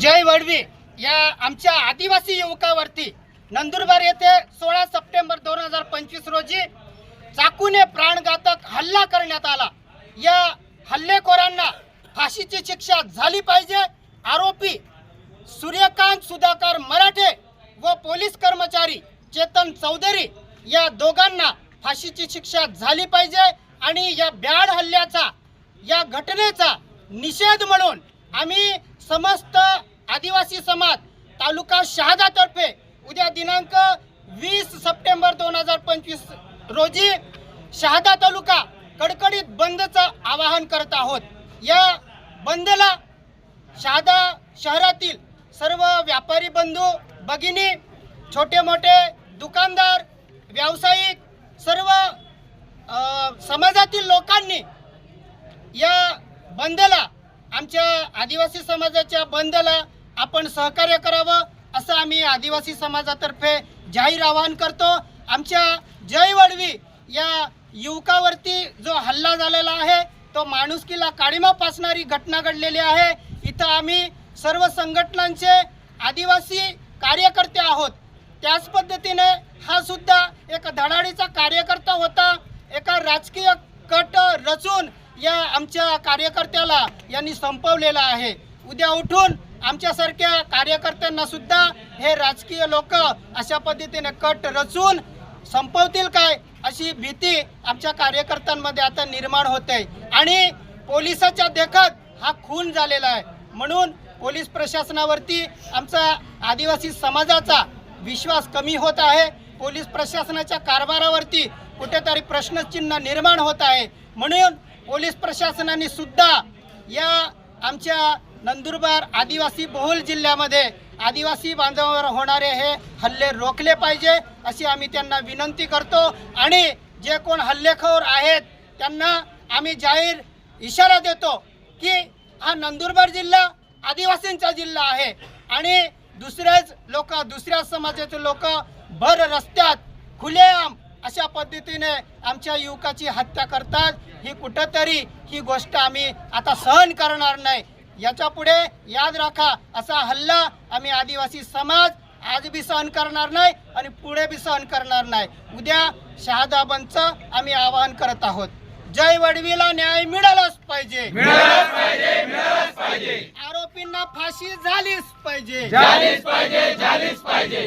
जय वडवी या आमच्या आदिवासी युवकावरती. नंदुरबार येथे सोळा सप्टेंबर दोन हजार पंचवीस रोजी चाकूने प्राणघातक हल्ला करण्यात आला. या हल्लेखोरांना फाशीची शिक्षा झाली पाहिजे. आरोपी सूर्यकांत सुधाकर मराठे व पोलीस कर्मचारी चेतन चौधरी या दोघांना फाशीची शिक्षा झाली पाहिजे आणि या ब्याड हल्ल्याचा या घटनेचा निषेध म्हणून आम्ही समस्त आदिवासी समाज तालुका शहादातर्फे उद्या दिनांक वीस सप्टेंबर दोन हजार पंचवीस रोजी शहादा तालुका कडकडीत बंदचं आवाहन करत आहोत. या बंदला शहादा शहरातील सर्व व्यापारी बंधू भगिनी छोटे मोठे दुकानदार व्यावसायिक सर्व समाजातील लोकांनी या बंदला आमच्या आदिवासी समाजाच्या बंदला आपण सहकार्य करावं असं आम्ही आदिवासी समाजातर्फे जाहीर आवाहन करतो. आमच्या जय वडवी या युवकावरती जो हल्ला झालेला आहे तो माणुसकीला काळीमा पासणारी घटना घडलेली आहे. इथं आम्ही सर्व संघटनांचे आदिवासी कार्यकर्ते आहोत. त्याच पद्धतीने हा सुद्धा एक धडाडीचा कार्यकर्ता होता. एका राजकीय कट रचून या आमच्या कार्यकर्त्याला यांनी संपवलेला आहे. उद्या उठून आमच्यासारख्या कार्यकर्त्यांना सुद्धा हे राजकीय लोक अशा पद्धतीने कट रचून संपवतील काय अशी भीती आमच्या कार्यकर्त्यांमध्ये आता निर्माण होते. आणि पोलिसाच्या देखत हा खून झालेला आहे. म्हणून पोलीस प्रशासनावरती आमचा आदिवासी समाजाचा विश्वास कमी होत आहे. पोलीस प्रशासनाच्या कारभारावरती कुठेतरी प्रश्नचिन्ह निर्माण होत आहे. म्हणून पोलीस प्रशासनाने सुद्धा या आमच्या नंदुरबार आदिवासी बहुल जिल्ह्यामध्ये आदिवासी बांधवांवर होणारे हे हल्ले रोखले पाहिजे अशी आम्ही त्यांना विनंती करतो. आणि जे कोण हल्लेखोर आहेत त्यांना आम्ही जाहीर इशारा देतो की हा नंदुरबार जिल्हा आदिवासींचा जिल्हा आहे. आणि दुसरेच लोक दुसऱ्या समाजाचे लोक भर रस्त्यात खुलेआम अशा पद्धतीने आमच्या युवकाची हत्या करतात. ही कुठंतरी ही गोष्ट आम्ही आता सहन करणार नाही. याच्यापुढे याद राखा असा हल्ला आम्ही आदिवासी समाज आज बी सहन करणार नाही आणि पुढे बी सहन करणार नाही. उद्या शहादा बंदचं आम्ही आवाहन करत आहोत. जय वडवीला न्याय मिळालाच पाहिजे. आरोपींना फाशी झालीच पाहिजे. झालीच पाहिजे झालीच पाहिजे.